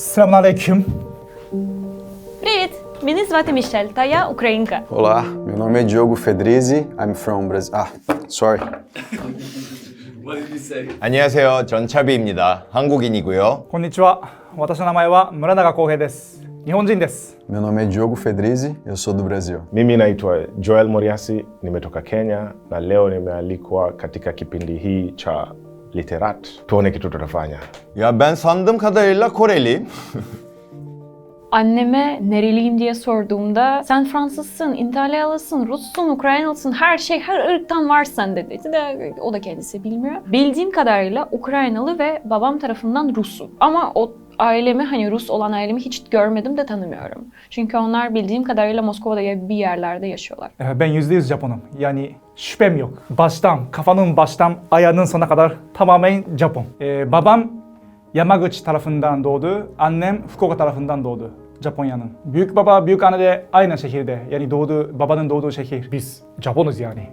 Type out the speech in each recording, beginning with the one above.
Сламу алейкум. Привіт! Мене звати Мішель, та я українка. Olá, meu nome é Diogo Fedrizi. I'm from Brazil. Ah, sorry. 안녕하세요. 전 차비입니다. 한국인이고요. Konnichiwa. Watashi namae wa Muranaga Kohei desu. Nihonjin desu. Meu nome é Diogo Fedrizi, eu sou do Brasil. Mimi naitwa Joel Moriasi, nimetoka Kenya na leo nimealikwa katika kipindi hii cha Literat. Tuone kitu tutafanya. Ya ben sandığım kadarıyla Koreliyim. Anneme nereliyim diye sorduğumda sen Fransızsın, İtalyalısın, Russun, Ukraynalısın her şey her ırktan var sende dedi de o da kendisi bilmiyor. Bildiğim kadarıyla Ukraynalı ve babam tarafından Rus'um. Ama o ailemi hani Rus olan ailemi hiç görmedim de tanımıyorum. Çünkü onlar bildiğim kadarıyla Moskova'da ya bir yerlerde yaşıyorlar. Ee, Ben %100 Japonum. Yani şüphem yok. Baştan, kafanın baştan ayağının sonuna kadar tamamen Japon. Ee, babam Yamaguchi tarafından doğdu. Annem Fukuoka tarafından doğdu. Japonya'nın. Büyük baba, büyük anne de aynı şehirde. Yani doğdu, babanın doğduğu şehir. Biz Japonuz yani.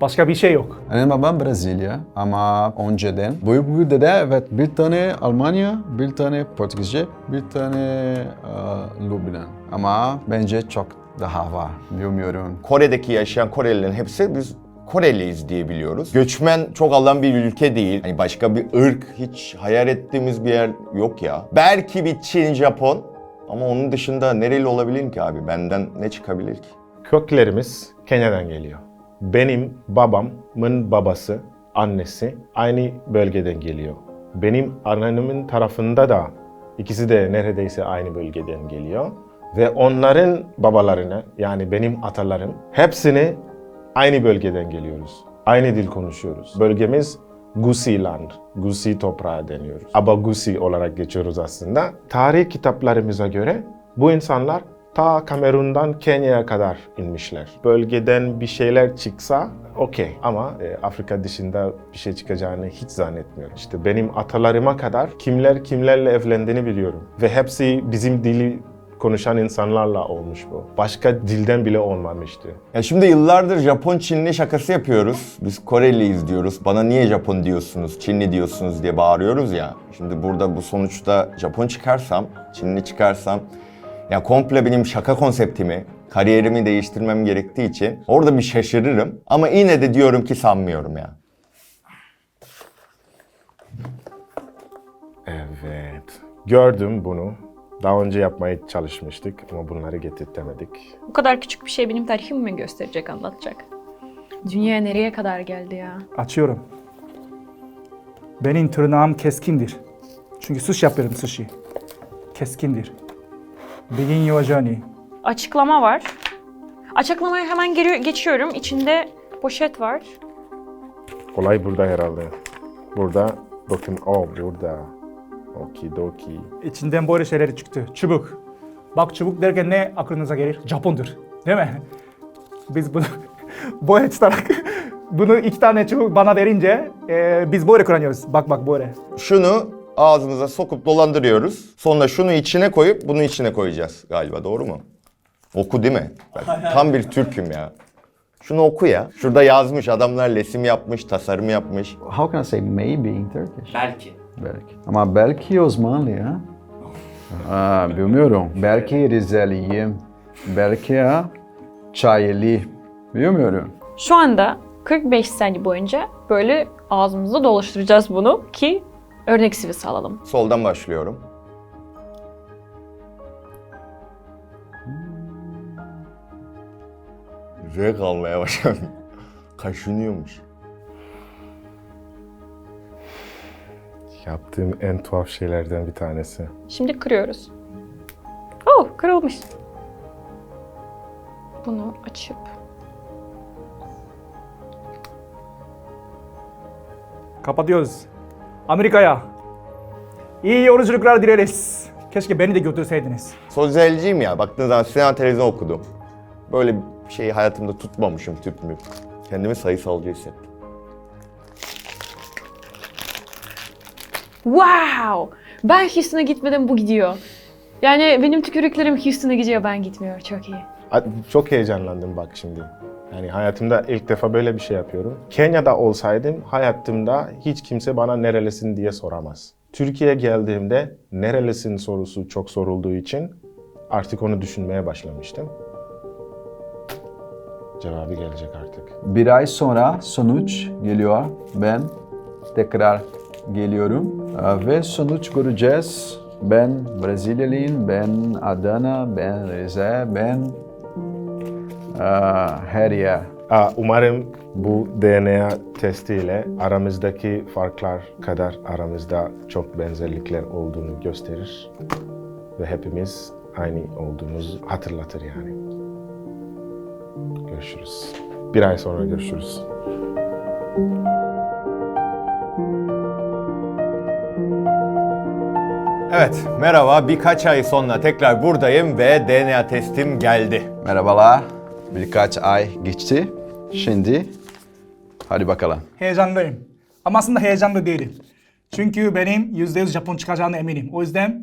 Başka bir şey yok. Annem babam Brezilya ama önceden büyük bir dede evet bir tane Almanya, bir tane Portekizce, bir tane uh, Lübnan. Ama bence çok daha var. Bilmiyorum. Kore'deki yaşayan Korelilerin hepsi biz Koreliyiz diye biliyoruz. Göçmen çok alan bir ülke değil. Hani başka bir ırk hiç hayal ettiğimiz bir yer yok ya. Belki bir Çin, Japon ama onun dışında nereli olabilirim ki abi? Benden ne çıkabilir ki? Köklerimiz Kenya'dan geliyor. Benim babamın babası, annesi aynı bölgeden geliyor. Benim anneannemin tarafında da ikisi de neredeyse aynı bölgeden geliyor. Ve onların babalarına yani benim atalarım hepsini aynı bölgeden geliyoruz. Aynı dil konuşuyoruz. Bölgemiz Gusi Land, Gusi toprağı deniyoruz. Abagusi olarak geçiyoruz aslında. Tarih kitaplarımıza göre bu insanlar ta Kamerun'dan Kenya'ya kadar inmişler. Bölgeden bir şeyler çıksa okey ama e, Afrika dışında bir şey çıkacağını hiç zannetmiyorum. İşte benim atalarıma kadar kimler kimlerle evlendiğini biliyorum. Ve hepsi bizim dili konuşan insanlarla olmuş bu. Başka dilden bile olmamıştı. Ya şimdi yıllardır Japon Çinli şakası yapıyoruz. Biz Koreliyiz diyoruz. Bana niye Japon diyorsunuz, Çinli diyorsunuz diye bağırıyoruz ya. Şimdi burada bu sonuçta Japon çıkarsam, Çinli çıkarsam ya komple benim şaka konseptimi, kariyerimi değiştirmem gerektiği için orada bir şaşırırım. Ama yine de diyorum ki sanmıyorum ya. Evet. Gördüm bunu. Daha önce yapmaya çalışmıştık ama bunları getirtemedik. Bu kadar küçük bir şey benim tarihimi mi gösterecek, anlatacak? Dünya nereye kadar geldi ya? Açıyorum. Benim tırnağım keskindir. Çünkü sushi yapıyorum sushi. Keskindir. Begin your journey. Açıklama var. Açıklamaya hemen geri geçiyorum. İçinde poşet var. Olay burada herhalde. Burada bakın o burada. Okidoki. İçinden böyle şeyler çıktı. Çubuk. Bak çubuk derken ne aklınıza gelir? Japondur. Değil mi? Biz bunu böyle tutarak bunu iki tane çubuk bana verince e, biz böyle kullanıyoruz. Bak bak böyle. Şunu ağzımıza sokup dolandırıyoruz. Sonra şunu içine koyup bunu içine koyacağız galiba doğru mu? Oku değil mi? Ben tam bir Türk'üm ya. Şunu oku ya. Şurada yazmış adamlar resim yapmış, tasarım yapmış. How can I say maybe in Turkish? Belki. Belki. Ama belki Osmanlı ya. Aa, bilmiyorum. Belki Rizeliyim. Belki ya Çayeli. Bilmiyorum. Şu anda 45 saniye boyunca böyle ağzımızda dolaştıracağız bunu ki örnek sıvısı alalım. Soldan başlıyorum. Zevk almaya başladım. Kaşınıyormuş. Yaptığım en tuhaf şeylerden bir tanesi. Şimdi kırıyoruz. Oh kırılmış. Bunu açıp Kapatıyoruz. Amerika'ya. İyi yolculuklar dileriz. Keşke beni de götürseydiniz. Sosyalciyim ya. Baktığınız zaman sinema televizyon okudum. Böyle bir şeyi hayatımda tutmamışım tüp mü. Kendimi sayısalcı hissettim. Wow! Ben Houston'a gitmeden bu gidiyor. Yani benim tükürüklerim Houston'a gidiyor ben gitmiyor. Çok iyi. Çok heyecanlandım bak şimdi. Yani hayatımda ilk defa böyle bir şey yapıyorum. Kenya'da olsaydım hayatımda hiç kimse bana nerelisin diye soramaz. Türkiye'ye geldiğimde nerelisin sorusu çok sorulduğu için artık onu düşünmeye başlamıştım. Cevabı gelecek artık. Bir ay sonra sonuç geliyor. Ben tekrar geliyorum Ee, ve sonuç göreceğiz. Ben Brezilyalıyım, ben Adana, ben Rize, ben eee, her yer. Aa, Umarım bu DNA testiyle aramızdaki farklar kadar aramızda çok benzerlikler olduğunu gösterir. Ve hepimiz aynı olduğumuzu hatırlatır yani. Görüşürüz. Bir ay sonra görüşürüz. Evet, merhaba. Birkaç ay sonra tekrar buradayım ve DNA testim geldi. Merhabalar. Birkaç ay geçti. Şimdi hadi bakalım. Heyecanlıyım. Ama aslında heyecanlı değilim. Çünkü benim %100 Japon çıkacağına eminim. O yüzden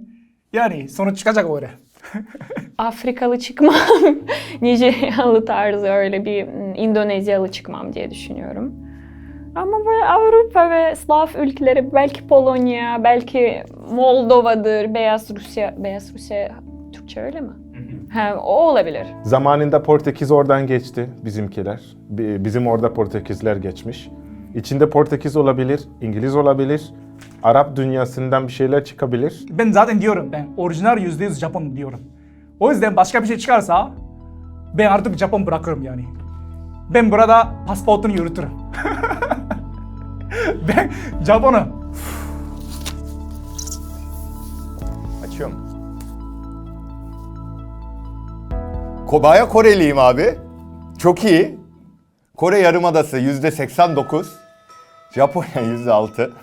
yani sonuç çıkacak öyle. Afrikalı çıkmam. Nijeryalı tarzı öyle bir mm, İndonezyalı çıkmam diye düşünüyorum. Ama böyle Avrupa ve Slav ülkeleri belki Polonya, belki Moldova'dır, Beyaz Rusya. Beyaz Rusya Türkçe öyle mi? Ha, o olabilir. Zamanında Portekiz oradan geçti bizimkiler. Bi- Bizim orada Portekizler geçmiş. İçinde Portekiz olabilir, İngiliz olabilir, Arap dünyasından bir şeyler çıkabilir. Ben zaten diyorum ben orijinal %100 Japon diyorum. O yüzden başka bir şey çıkarsa ben artık Japon bırakırım yani. Ben burada pasaportunu yürütürüm. ben Japonum. Ko Baya Koreliyim abi. Çok iyi. Kore Yarımadası yüzde 89. Japonya yüzde 6.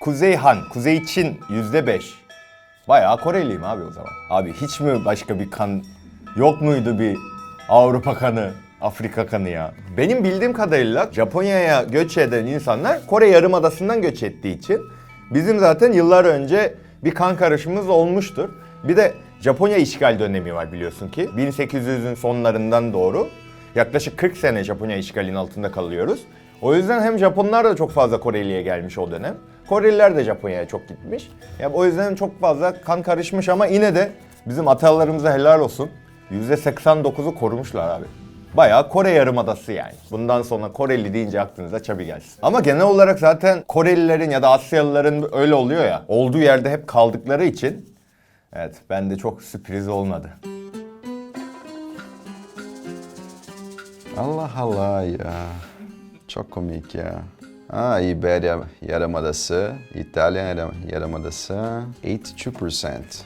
Kuzey Han, Kuzey Çin yüzde 5. Bayağı Koreliyim abi o zaman. Abi hiç mi başka bir kan yok muydu bir Avrupa kanı, Afrika kanı ya? Benim bildiğim kadarıyla Japonya'ya göç eden insanlar Kore Yarımadası'ndan göç ettiği için bizim zaten yıllar önce bir kan karışımımız olmuştur. Bir de Japonya işgal dönemi var biliyorsun ki. 1800'ün sonlarından doğru yaklaşık 40 sene Japonya işgalinin altında kalıyoruz. O yüzden hem Japonlar da çok fazla Koreli'ye gelmiş o dönem. Koreliler de Japonya'ya çok gitmiş. Ya o yüzden çok fazla kan karışmış ama yine de bizim atalarımıza helal olsun. %89'u korumuşlar abi. Bayağı Kore Yarımadası yani. Bundan sonra Koreli deyince aklınıza Çabi gelsin. Ama genel olarak zaten Korelilerin ya da Asyalıların öyle oluyor ya. Olduğu yerde hep kaldıkları için evet bende çok sürpriz olmadı. Allah Allah ya. Çok komik ya. Ah, İberya Yarımadası, İtalya Yarım- Yarımadası, 82%.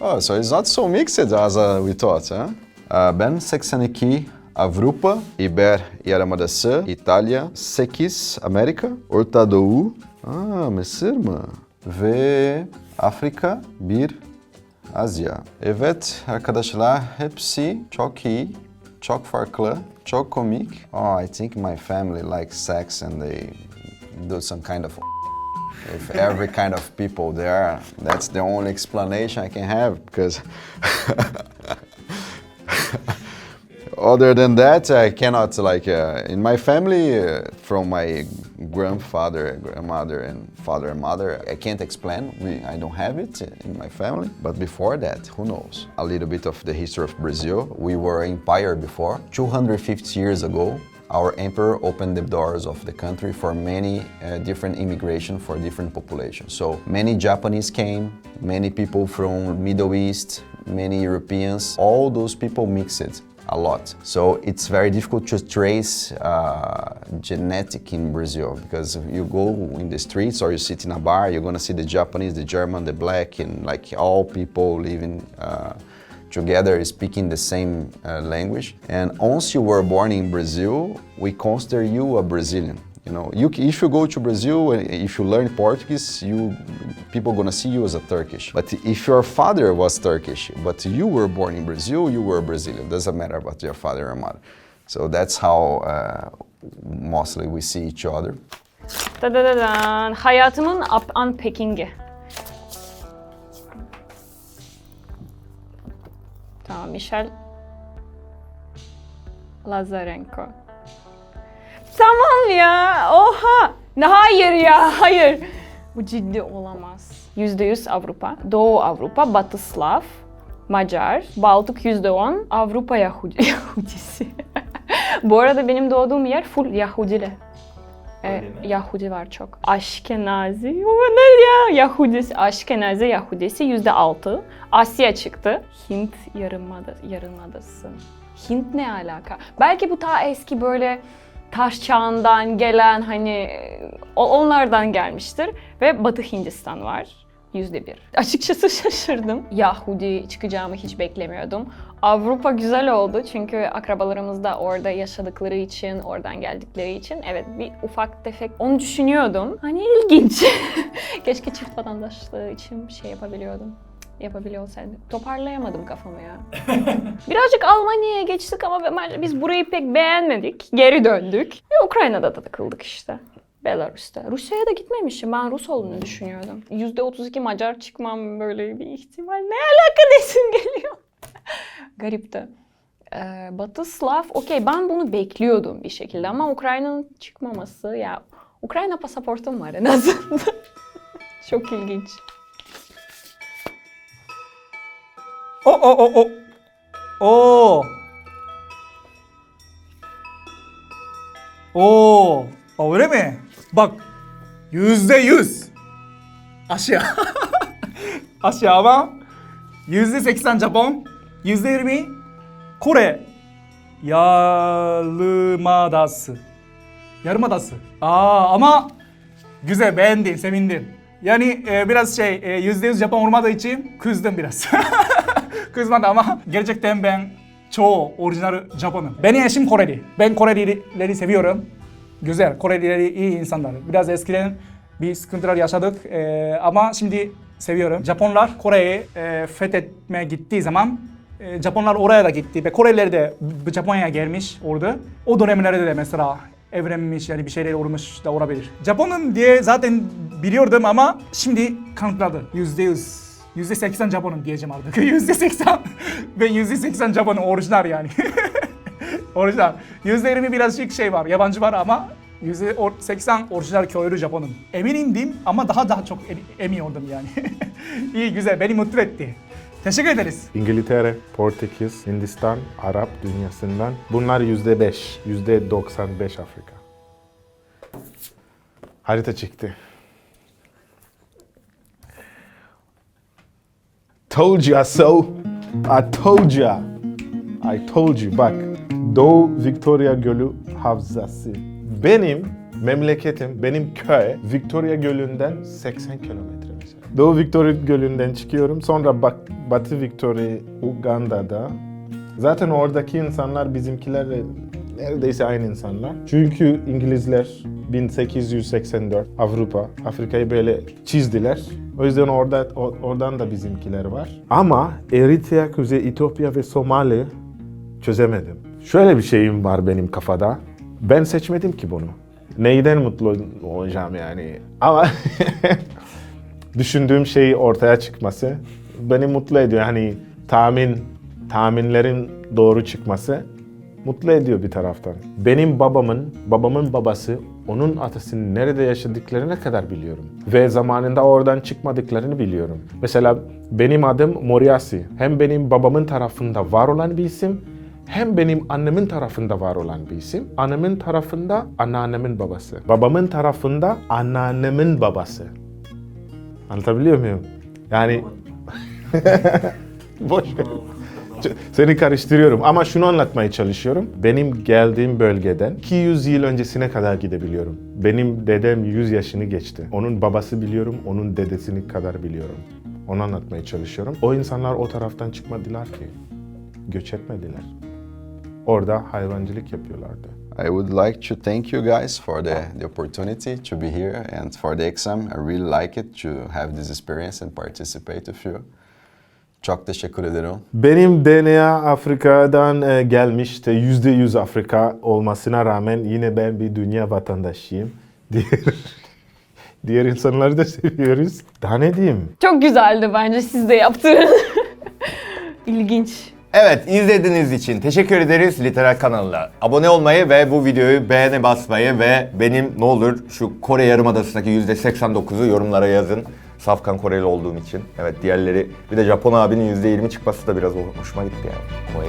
Oh, so it's not so mixed as uh, we thought, huh? Ben 82 Avrupa, İber Yarımadası, İtalya, 8 Amerika, Orta Doğu, ah, Mısır mı? Ve Afrika, 1 Asya. Evet arkadaşlar hepsi çok iyi, çok farklı, çok komik. Oh, I think my family likes sex and they do some kind of with every kind of people there. That's the only explanation I can have because other than that, I cannot like uh, in my family uh, from my grandfather, and grandmother, and father and mother. I can't explain. We, I don't have it in my family. But before that, who knows? A little bit of the history of Brazil. We were empire before. 250 years ago, our emperor opened the doors of the country for many uh, different immigration for different populations. So many Japanese came, many people from Middle East, many Europeans. All those people mixed a lot. So it's very difficult to trace uh, genetic in Brazil because you go in the streets or you sit in a bar, you're gonna see the Japanese, the German, the black, and like all people living uh, together speaking the same uh, language. And once you were born in Brazil, we consider you a Brazilian. You know, you, if you go to Brazil and if you learn Portuguese, you people gonna see you as a Turkish. But if your father was Turkish, but you were born in Brazil, you were Brazilian. Doesn't matter about your father or mother. So that's how uh, mostly we see each other. Dadadadan. Hayatımın up unpacking'i. Tamam Michel Lazarenko. Ya. Oha. Ne hayır ya. Hayır. Bu ciddi olamaz. %100 Avrupa. Doğu Avrupa, Batı Slav, Macar, Baltık %10, Avrupa Yahudi, Yahudisi. Bu arada benim doğduğum yer full Yahudili. E, Yahudi var çok. Aşkenazi, o ne ya? Yahudisi, Aşkenazi Yahudisi yüzde altı. Asya çıktı. Hint yarımada, yarımadası. Hint ne alaka? Belki bu ta eski böyle taş çağından gelen hani onlardan gelmiştir. Ve Batı Hindistan var. Yüzde bir. Açıkçası şaşırdım. Yahudi çıkacağımı hiç beklemiyordum. Avrupa güzel oldu çünkü akrabalarımız da orada yaşadıkları için, oradan geldikleri için evet bir ufak tefek onu düşünüyordum. Hani ilginç. Keşke çift vatandaşlığı için bir şey yapabiliyordum. Yapabiliyor olsaydım. Toparlayamadım kafamı ya. Birazcık Almanya'ya geçtik ama biz burayı pek beğenmedik. Geri döndük. Ve Ukrayna'da da takıldık işte. Belarus'ta. Rusya'ya da gitmemişim. Ben Rus olduğunu düşünüyordum. %32 Macar çıkmam böyle bir ihtimal. Ne alaka desim geliyor. Garipti. Ee, Batı Slav, okey ben bunu bekliyordum bir şekilde ama Ukrayna'nın çıkmaması ya Ukrayna pasaportum var en azından. Çok ilginç. O o o o. Oo. Oo. Aa, öyle mi? Bak. Yüzde yüz. Asya. Asya ama yüzde seksen Japon, yüzde yirmi Kore. Yarımadası. Yarımadası. Aa ama güzel beğendim, sevindim. Yani e, biraz şey e, yüzde yüz Japon olmadığı için kızdım biraz. Kızmadı ama gerçekten ben çoğu orijinal Japonum. Benim eşim Koreli. Ben Korelileri seviyorum. Güzel, Korelileri iyi insanlar. Biraz eskiden bir sıkıntılar yaşadık e, ama şimdi seviyorum. Japonlar Kore'yi e, fethetmeye gittiği zaman e, Japonlar oraya da gitti ve Koreliler de Japonya'ya gelmiş orada. O dönemlerde de mesela evlenmiş yani bir şeyler olmuş da olabilir. Japonum diye zaten biliyordum ama şimdi kanıtladı. Yüzde yüz. Yüzde seksen Japonum diyeceğim artık. Yüzde seksen. Ben yüzde seksen Japonum orijinal yani. orijinal. Yüzde yirmi birazcık şey var, yabancı var ama yüzde or- seksen orijinal köylü Japonum. Emindim ama daha daha çok em- emin oldum yani. İyi güzel, beni mutlu etti. Teşekkür ederiz. İngiltere, Portekiz, Hindistan, Arap dünyasından bunlar yüzde beş, yüzde 95 Afrika. Harita çıktı. Told ya so. I told ya. I told you. Bak. Doğu Victoria Gölü Havzası. Benim memleketim, benim köy Victoria Gölü'nden 80 kilometre mesela. Doğu Victoria Gölü'nden çıkıyorum. Sonra bak, Batı Victoria, Uganda'da. Zaten oradaki insanlar bizimkilerle neredeyse aynı insanlar. Çünkü İngilizler 1884 Avrupa, Afrika'yı böyle çizdiler. O yüzden orada oradan da bizimkiler var. Ama Eritrea, Kuzey Etiyopya ve Somali çözemedim. Şöyle bir şeyim var benim kafada. Ben seçmedim ki bunu. Neyden mutlu olacağım yani? Ama düşündüğüm şey ortaya çıkması beni mutlu ediyor. Hani tahmin, tahminlerin doğru çıkması mutlu ediyor bir taraftan. Benim babamın, babamın babası onun atasının nerede yaşadıklarına kadar biliyorum. Ve zamanında oradan çıkmadıklarını biliyorum. Mesela benim adım Moriasi. Hem benim babamın tarafında var olan bir isim hem benim annemin tarafında var olan bir isim. Annemin tarafında anneannemin babası. Babamın tarafında anneannemin babası. Anlatabiliyor muyum? Yani boş ver. Seni karıştırıyorum ama şunu anlatmaya çalışıyorum. Benim geldiğim bölgeden 200 yıl öncesine kadar gidebiliyorum. Benim dedem 100 yaşını geçti. Onun babası biliyorum, onun dedesini kadar biliyorum. Onu anlatmaya çalışıyorum. O insanlar o taraftan çıkmadılar ki. Göç etmediler. Orada hayvancılık yapıyorlardı. I would like to thank you guys for the, the opportunity to be here and for the exam. I really like it to have this experience and participate with you. Çok teşekkür ederim. Benim DNA Afrika'dan e, gelmiş de %100 Afrika olmasına rağmen yine ben bir dünya vatandaşıyım. Diğer, diğer insanları da seviyoruz. Daha ne diyeyim? Çok güzeldi bence siz de yaptırın. İlginç. Evet izlediğiniz için teşekkür ederiz Literal kanalına. Abone olmayı ve bu videoyu beğene basmayı ve benim ne olur şu Kore Yarımadası'ndaki %89'u yorumlara yazın. Safkan Koreli olduğum için. Evet diğerleri bir de Japon abinin %20 çıkması da biraz hoşuma gitti yani. Kore.